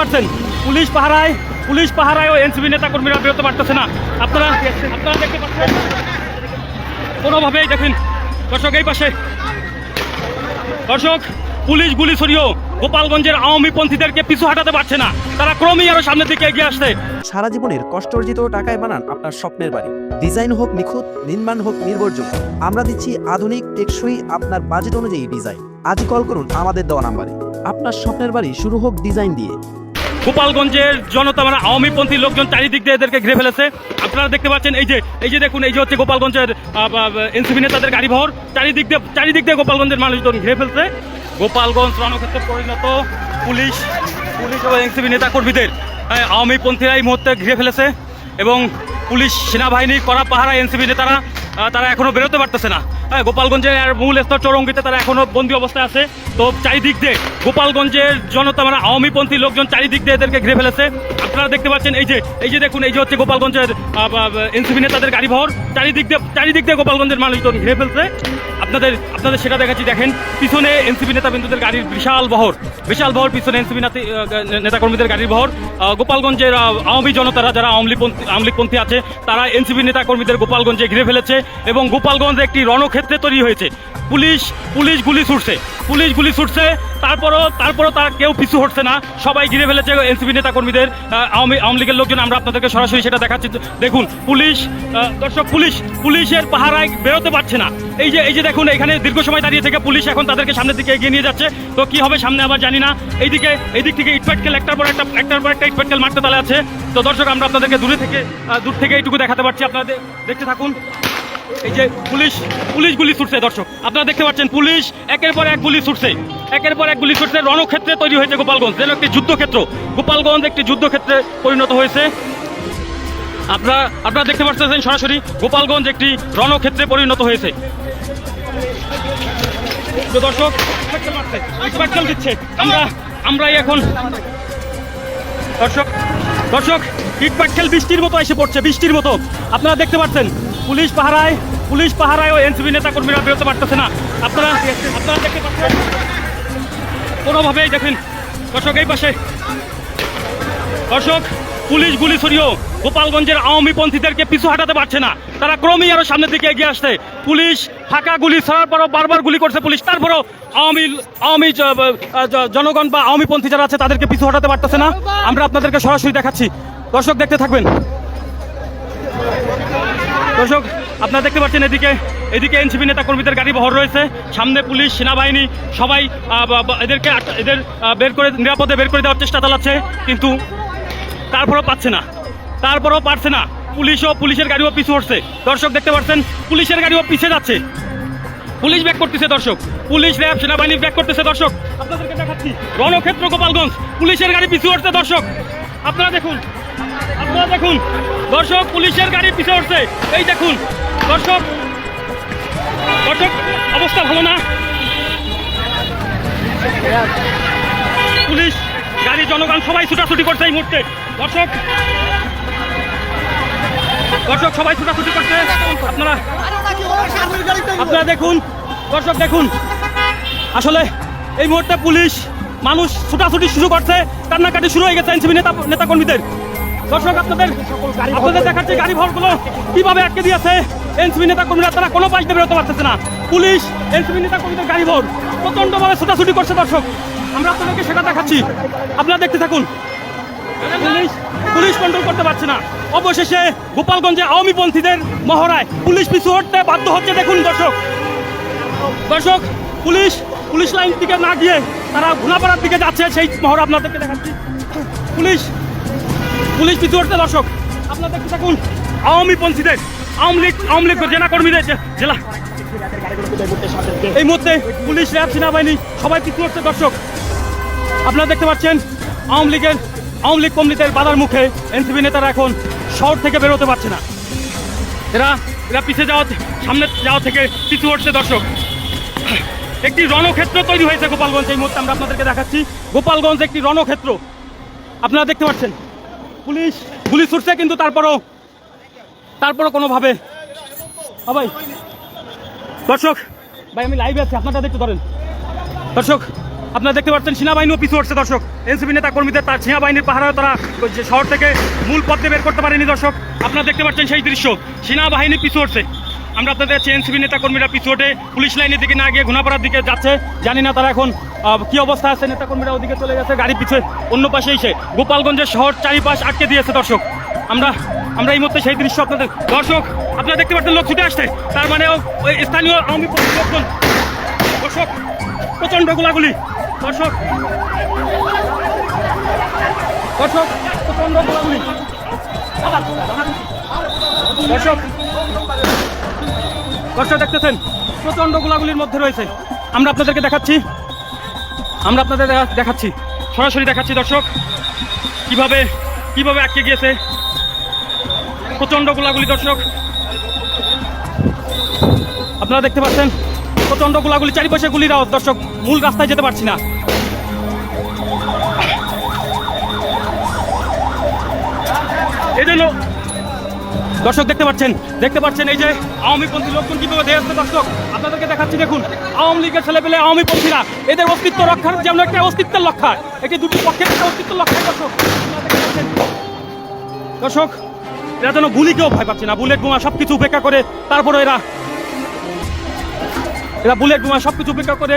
পাচ্ছেন পুলিশ পাহারায় পুলিশ পাহারায় ও এনসিপি নেতা কর্মীরা বেরোতে পারতেছে না। আপনারা আপনারা দেখতে পাচ্ছেন? কোনোভাবেই দেখেন, দর্শক এই পাশে। দর্শক, পুলিশ গুলি ছড়িয়েও গোপালগঞ্জের আওয়ামী পন্থীদেরকে পিছু হাঁটাতে পারছে না। তারা ক্রমেই আরও সামনের দিকে এগিয়ে আসছে। সারা জীবনের কষ্ট অর্জিত টাকায় বানান আপনার স্বপ্নের বাড়ি। ডিজাইন হোক নিখুঁত, নির্মাণ হোক নির্ভরযোগ্য। আমরা দিচ্ছি আধুনিক, টেকসই আপনার বাজেট অনুযায়ী ডিজাইন। আজই কল করুন আমাদের দেওয়া নাম্বারে। আপনার স্বপ্নের বাড়ি শুরু হোক ডিজাইন দিয়ে। গোপালগঞ্জের জনতা মানে আওয়ামী পন্থী লোকজন চারিদিক দিয়ে এদেরকে ঘিরে ফেলেছে। আপনারা দেখতে পাচ্ছেন এই যে এই যে দেখুন এই যে হচ্ছে গোপালগঞ্জের এনসিপি নেতাদের গাড়ি ভর চারিদিক দিয়ে চারিদিক দিয়ে গোপালগঞ্জের মানুষজন ঘিরে ফেলছে। গোপালগঞ্জ রণক্ষেত্রে পরিণত পুলিশ পুলিশ এবং এনসিপি নেতা কর্মীদের হ্যাঁ, আওয়ামী পন্থীরা এই মুহূর্তে ঘিরে ফেলেছে এবং পুলিশ সেনাবাহিনী করা পাহারা এনসিপি নেতারা তারা এখনও বেরোতে পারতেছে না। হ্যাঁ গোপালগঞ্জের মূল স্তর চৌরঙ্গিতে তারা এখনও বন্দি অবস্থায় আছে। তো চারিদিক দিয়ে গোপালগঞ্জের জনতা মানে আওয়ামীপন্থী লোকজন চারিদিক দিয়ে এদেরকে ঘিরে ফেলেছে। আপনারা দেখতে পাচ্ছেন এই যে এই যে দেখুন, এই যে হচ্ছে গোপালগঞ্জের এনসিপি নেতাদের গাড়ি ভর। চারিদিক দিয়ে চারিদিক দিয়ে গোপালগঞ্জের মানুষজন ঘিরে ফেলছে। আপনাদের আপনাদের সেটা দেখাচ্ছি, দেখেন, পিছনে এনসিপি নেতা বিন্দুদের গাড়ির বিশাল বহর। বিশাল বহর, পিছনে এনসিপি নেতাকর্মীদের গাড়ির বহর গোপালগঞ্জের আওয়ামী জনতারা যারা আওয়ামী আওয়ামী লীগপন্থী আছে, তারা এনসিপি নেতাকর্মীদের গোপালগঞ্জে ঘিরে ফেলেছে। এবং গোপালগঞ্জ একটি রণক্ষেত্রে তৈরি হয়েছে। পুলিশ পুলিশ গুলি ছুটছে। পুলিশ গুলি ছুটছে, তারপরও তারপরও তারা কেউ পিছু হটছে না। সবাই ঘিরে ফেলেছে এনসিপি নেতা কর্মীদের আওয়ামী আওয়ামী লীগের লোকজন, আমরা আপনাদেরকে সরাসরি সেটা দেখাচ্ছি। দেখুন, পুলিশ দর্শক, পুলিশ, পুলিশের পাহারায় বেরোতে পারছে না। এই যে এই যে দেখুন, এখানে দীর্ঘ সময় দাঁড়িয়ে থেকে পুলিশ এখন তাদেরকে সামনের দিকে এগিয়ে নিয়ে যাচ্ছে। তো কি হবে সামনে আবার জানি না। এইদিকে এই দিক থেকে ইটপাটকেল একটার পর একটা, একটার পর একটা ইটপাটকেল মারতে তালে আছে। তো দর্শক, আমরা আপনাদেরকে দূরে থেকে দূর থেকে এইটুকু দেখাতে পারছি। আপনাদের দেখতে থাকুন। এই যে পুলিশ পুলিশ গুলি ছুটছে, দর্শক। আপনারা দেখতে পাচ্ছেন, পুলিশ একের পর এক গুলি ছুটছে। একের পর এক গুলি ছুটছে, রণক্ষেত্রে তৈরি হয়েছে গোপালগঞ্জ। যেন একটি যুদ্ধক্ষেত্র। গোপালগঞ্জ একটি যুদ্ধক্ষেত্রে পরিণত হয়েছে। আপনারা আপনারা দেখতে পাচ্ছেন সরাসরি গোপালগঞ্জ একটি রণক্ষেত্রে পরিণত হয়েছে। দর্শক আমরা, আমরাই এখন দর্শক দর্শক ইটপাটকেল বৃষ্টির মতো এসে পড়ছে, বৃষ্টির মতো। আপনারা দেখতে পাচ্ছেন, পুলিশ পাহারায় পুলিশ পাহারায় ও এনসিপি নেতা কর্মীরা বেরোতে পারতেছে না। আপনারা আপনারা দেখতে পাচ্ছেন? কোনোভাবেই দেখেন, দর্শক, এই পাশে। দর্শক, পুলিশ গুলি ছড়িয়েও গোপালগঞ্জের আওয়ামী পন্থীদেরকে পিছু হাঁটাতে পারছে না। তারা ক্রমেই আরও সামনের দিকে এগিয়ে আসছে। পুলিশ ফাঁকা গুলি ছড়ার পরও বারবার গুলি করছে পুলিশ। তারপরও আওয়ামী আওয়ামী জনগণ বা আওয়ামী পন্থী যারা আছে, তাদেরকে পিছু হটাতে পারতেছে না। আমরা আপনাদেরকে সরাসরি দেখাচ্ছি। দর্শক, দেখতে থাকবেন। দর্শক আপনারা দেখতে পাচ্ছেন এদিকে এদিকে এনসিপি নেতা কর্মীদের গাড়ি বহর রয়েছে। সামনে পুলিশ, সেনাবাহিনী, সবাই এদেরকে এদের বের করে, নিরাপদে বের করে দেওয়ার চেষ্টা চালাচ্ছে, কিন্তু তারপরেও পাচ্ছে না। তারপরেও পারছে না। পুলিশও, পুলিশের গাড়িও পিছু হচ্ছে দর্শক, দেখতে পাচ্ছেন, পুলিশের গাড়িও পিছিয়ে যাচ্ছে। পুলিশ ব্যাক করতেছে দর্শক। পুলিশ র্যাব, সেনাবাহিনী ব্যাক করতেছে দর্শক। আপনাদেরকে দেখাচ্ছি, রণক্ষেত্র গোপালগঞ্জ। পুলিশের গাড়ি পিছু হচ্ছে দর্শক। আপনারা দেখুন আপনারা দেখুন। দর্শক, পুলিশের গাড়ি পিছু হচ্ছে এই দেখুন দর্শক দর্শক, অবস্থা ভালো না? পুলিশ, গাড়ি, জনগণ সবাই ছুটাছুটি করছে এই মুহূর্তে। দর্শক দর্শক সবাই ছুটাছুটি করছে। আপনারা আপনারা দেখুন, দর্শক দেখুন। আসলে এই মুহূর্তে পুলিশ, মানুষ ছুটাছুটি শুরু করছে, কান্নাকাটি শুরু হয়ে গেছে, এনসিপি নেতা নেতা কর্মীদের দর্শক, আপনাদের আপনাদের দেখাচ্ছে গাড়ি ভরগুলো কীভাবে আটকে দিয়েছে, এনসিপি নেতা কর্মীরা, তারা কোনো দিয়ে বেরোতে পারতেছে না। পুলিশ, এনসিপি নেতা কর্মীদের গাড়ি ভর প্রচণ্ডভাবে ছুটাছুটি করছে দর্শক। আমরা আপনাদেরকে সেটা দেখাচ্ছি। আপনারা দেখতে থাকুন। পুলিশ পুলিশ কন্ট্রোল করতে পারছে না। অবশেষে গোপালগঞ্জে আওয়ামী পন্থীদের মহড়ায় পুলিশ পিছু হটতে বাধ্য হচ্ছে। দেখুন দর্শক। দর্শক, পুলিশ পুলিশ লাইন দিকে না গিয়ে তারা ঘুনাপাড়ার দিকে যাচ্ছে। সেই মহড়া আপনাদেরকে দেখাচ্ছি। পুলিশ পুলিশ পিছু হটতে দর্শক। আপনারা দেখতে থাকুন, আওয়ামী পন্থীদের, আওয়ামী লীগ আওয়ামী লীগ জেলা কর্মীদের জেলা। এই মুহূর্তে পুলিশ, র্যাব, সেনাবাহিনী, সবাই পিছু হচ্ছে, দর্শক। আপনারা দেখতে পাচ্ছেন, আওয়ামী লীগের আওয়ামী লীগ কর্মীদের বাধার মুখে এনসিপি নেতারা এখন শহর থেকে বেরোতে পারছে না। এরা এরা পিছিয়ে যাওয়া সামনে যাওয়া থেকে পিছু হচ্ছে, দর্শক। একটি রণক্ষেত্র তৈরি হয়েছে গোপালগঞ্জ। এই মুহূর্তে আমরা আপনাদেরকে দেখাচ্ছি, গোপালগঞ্জ একটি রণক্ষেত্র। আপনারা দেখতে পাচ্ছেন পুলিশ পুলিশ উঠছে কিন্তু তারপরও তারপরও কোনোভাবে। হ্যাঁ ভাই, দর্শক, ভাই, আমি লাইভে আছি, আপনারা একটু ধরেন। দর্শক, আপনারা দেখতে পাচ্ছেন সেনাবাহিনীও পিছু হচ্ছে দর্শক। এনসিপি নেতা কর্মীদের তার সেনাবাহিনীর পাহারা, তারা শহর থেকে মূল পথে বের করতে পারেনি, দর্শক। আপনারা দেখতে পাচ্ছেন সেই দৃশ্য, সেনাবাহিনী পিছু হচ্ছে আমরা আপনাদের কাছে এনসিপি নেতা কর্মীরা পিছু হটে, পুলিশ লাইনের দিকে না গিয়ে ঘুনাপাড়ার দিকে যাচ্ছে। জানি না তারা এখন কি অবস্থা আছে নেতা কর্মীরা ওদিকে চলে গেছে, গাড়ি পিছু অন্য পাশে এসে গোপালগঞ্জের শহর চারিপাশ আটকে দিয়েছে দর্শক। আমরা আমরা এই মুহূর্তে সেই দৃশ্য আপনাদের, দর্শক, আপনারা দেখতে পাচ্ছেন লোক ছুটে আসছে, তার মানে স্থানীয় আওয়ামী লোকজন। দর্শক প্রচণ্ড গোলাগুলি। দর্শক দর্শক প্রচণ্ড গোলাগুলি। দর্শক দর্শক দেখতেছেন প্রচণ্ড গোলাগুলির মধ্যে রয়েছে। আমরা আপনাদেরকে দেখাচ্ছি, আমরা আপনাদের দেখা- দেখাচ্ছি, সরাসরি দেখাচ্ছি দর্শক, কীভাবে কীভাবে আটকে গিয়েছে। প্রচণ্ড গোলাগুলি দর্শক। আপনারা দেখতে পাচ্ছেন প্রচণ্ড গোলাগুলি চারিপাশে গুলির আওয়াজ। দর্শক, মূল রাস্তায় যেতে পারছি না। এই জন্য দর্শক দেখতে পাচ্ছেন দেখতে পাচ্ছেন এই যে আওয়ামী পন্থী লোকজন কীভাবে আসছে দর্শক? আপনাদেরকে দেখাচ্ছি, দেখুন, আওয়ামী লীগের ছেলে পেলে আওয়ামী পন্থীরা এদের অস্তিত্ব রক্ষার যেমন একটা অস্তিত্বের লক্ষা এটি দুটি পক্ষের একটা অস্তিত্ব লক্ষা দর্শক। দর্শক, এরা যেন গুলিকেও ভয় পাচ্ছে না, বুলেট বোমা সবকিছু উপেক্ষা করে, তারপরে এরা এরা বুলেট বোমা সবকিছু উপেক্ষা করে।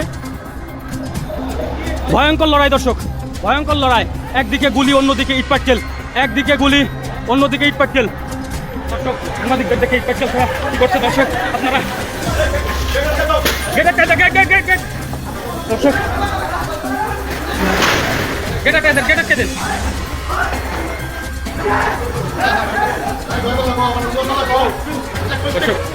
ভয়ঙ্কর লড়াই দর্শক, ভয়ঙ্কর লড়াই। একদিকে গুলি, অন্যদিকে ইট পাটকেল একদিকে গুলি, অন্যদিকে ইট পাটকেল দর্শক আমাদের দেখে পাটকেল ছাড়া কি করছে আপনারা। Gate gate gate gate gate gate দর্শক। গেট গেট গেট দর্শক।